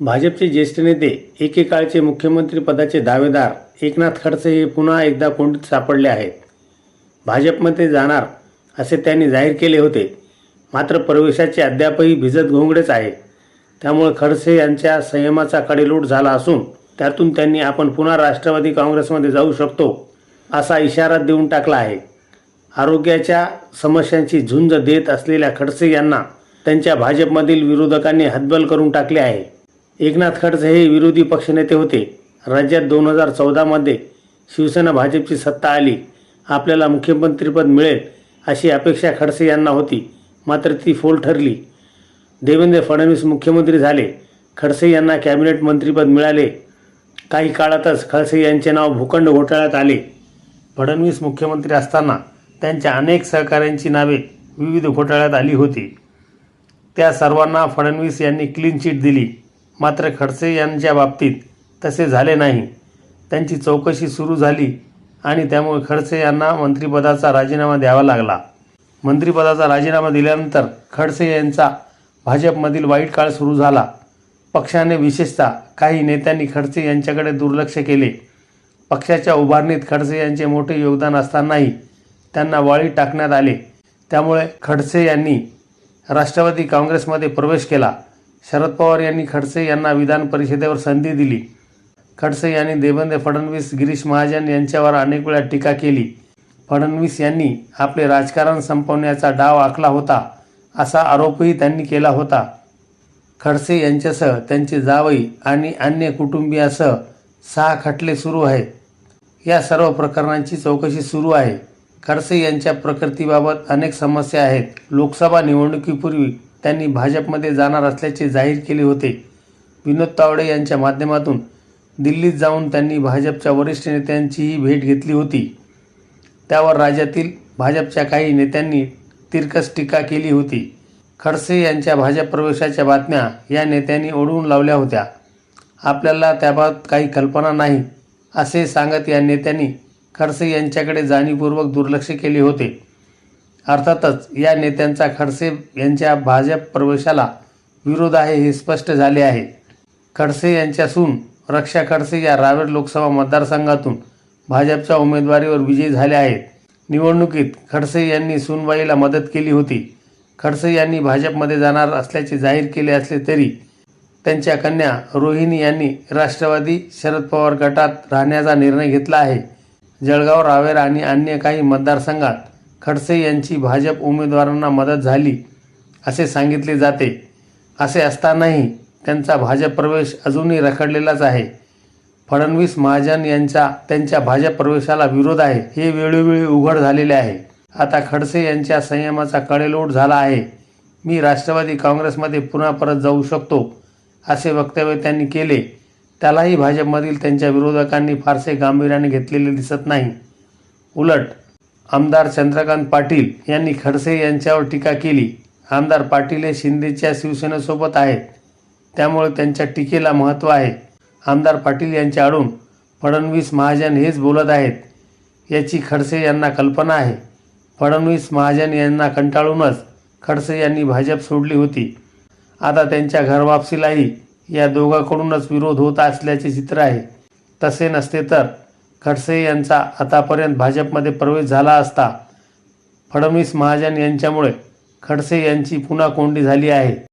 भाजपचे ज्येष्ठ नेते एकेकाळचे मुख्यमंत्री पदाचे दावेदार एकनाथ खडसे हे पुन्हा एकदा कोंडीत सापडले आहेत. भाजपमध्ये जाणार असे त्यांनी जाहीर केले होते. मात्र प्रवेशाचे अद्यापही भिजत घोंगडेच आहे. त्यामुळे खडसे यांच्या संयमाचा कडेलोट झाला असून त्यातून त्यांनी आपण पुन्हा राष्ट्रवादी काँग्रेसमध्ये जाऊ शकतो असा इशारा देऊन टाकला आहे. आरोग्याच्या समस्यांची झुंज देत असलेल्या खडसे यांना त्यांच्या भाजपमधील विरोधकांनी हतबल करून टाकले आहे. एकनाथ खडसे हे विरोधी पक्षनेते होते. राज्यात दोन हजार चौदामध्ये शिवसेना भाजपची सत्ता आली. आपल्याला मुख्यमंत्रीपद मिळेल अशी अपेक्षा खडसे यांना होती. मात्र ती फोल ठरली. देवेंद्र फडणवीस मुख्यमंत्री झाले. खडसे यांना कॅबिनेट मंत्रीपद मिळाले. काही काळातच खडसे यांचे नाव भूखंड घोटाळ्यात आले. फडणवीस मुख्यमंत्री असताना त्यांच्या अनेक सहकाऱ्यांची नावे विविध घोटाळ्यात आली होती. त्या सर्वांना फडणवीस यांनी क्लीन चिट दिली. मात्र खडसे यांच्या बाबतीत तसे झाले नाही. त्यांची चौकशी सुरू झाली आणि त्यामुळे खडसे यांना मंत्रिपदाचा राजीनामा द्यावा लागला. मंत्रिपदाचा राजीनामा दिल्यानंतर खडसे यांचा भाजपमधील वाईट काळ सुरू झाला. पक्षाने विशेषतः काही नेत्यांनी खडसे यांच्याकडे दुर्लक्ष केले. पक्षाच्या उभारणीत खडसे यांचे मोठे योगदान असतानाही त्यांना वाळीत टाकण्यात आले. त्यामुळे खडसे यांनी राष्ट्रवादी काँग्रेसमध्ये प्रवेश केला. शरद पवार यांनी खडसे यांना विधान परिषदेवर संधी दिली. खडसे यांनी देवेंद्र फडणवीस गिरीश महाजन यांच्यावर अनेक वेळा टीका केली. फडणवीस यांनी आपले राजकारण संपवण्याचा डाव आखला होता असा आरोपही त्यांनी केला होता. खडसे यांच्यासह त्यांचे जावई आणि अन्य कुटुंबियासह सहा खटले सुरू आहेत. या सर्व प्रकरणांची चौकशी सुरू आहे. खडसे यांच्या प्रकृतीबाबत अनेक समस्या आहेत. लोकसभा निवडणुकीपूर्वी त्यांनी भाजपमध्ये जाणार असल्याचे जाहीर केले होते. विनोद तावडे यांच्या माध्यमातून दिल्लीत जाऊन त्यांनी भाजपच्या वरिष्ठ नेत्यांचीही भेट घेतली होती. त्यावर राज्यातील भाजपच्या काही नेत्यांनी तिरकस टीका केली होती. खडसे यांच्या भाजप प्रवेशाच्या बातम्या या नेत्यांनी ओढवून लावल्या होत्या. आपल्याला त्याबाबत काही कल्पना नाही असे सांगत या नेत्यांनी खडसे यांच्याकडे जाणीवपूर्वक दुर्लक्ष केले होते. अर्थातच या नेत्यांचा खडसे यांच्या भाजप प्रवेशाला विरोध आहे हे स्पष्ट झाले आहे. खडसे यांच्या सून रक्षा खडसे या रावेर लोकसभा मतदारसंघातून भाजपच्या उमेदवारीवर विजयी झाल्या आहेत. निवडणुकीत खडसे यांनी सुनबाईला मदत केली होती. खडसे यांनी भाजपमध्ये जाणार असल्याचे जाहीर केले असले तरी त्यांच्या कन्या रोहिणी यांनी राष्ट्रवादी शरद पवार गटात राहण्याचा निर्णय घेतला आहे. जळगाव रावेर आणि अन्य काही मतदारसंघात खडसे यांची भाजप उमेदवारांना मदत झाली असे सांगितले जाते. असे असतानाही त्यांचा भाजप प्रवेश अजूनही रखडलेलाच आहे. फडणवीस महाजन यांचा त्यांच्या भाजप प्रवेशाला विरोध आहे हे वेळोवेळी उघड झालेले आहे. आता खडसे यांच्या संयमाचा कडेलोट झाला आहे. मी राष्ट्रवादी काँग्रेसमध्ये पुन्हा परत जाऊ शकतो असे वक्तव्य त्यांनी केले. त्यालाही भाजपमधील त्यांच्या विरोधकांनी फारसे गांभीर्याने घेतलेले दिसत नाही. उलट आमदार चंद्रकांत पाटील यांनी खडसे यांच्यावर टीका केली. आमदार पाटील हे शिंदेच्या शिवसेनेसोबत आहेत. त्यामुळे त्यांच्या टीकेला महत्त्व आहे. आमदार पाटील यांच्या आडून फडणवीस महाजन हेच बोलत आहेत. याची खडसे यांना कल्पना आहे. फडणवीस महाजन यांना कंटाळूनच खडसे यांनी भाजप सोडली होती. आता त्यांच्या घरवापसीलाही या दोघांकडूनच विरोध होत असल्याचे चित्र आहे. तसे नसते तर खडसे यांचा आतापर्यंत भाजपमध्ये प्रवेश झाला असता फडणवीस महाजन यांच्यामुळे खडसे यांची पुन्हा कोंडी झाली आहे.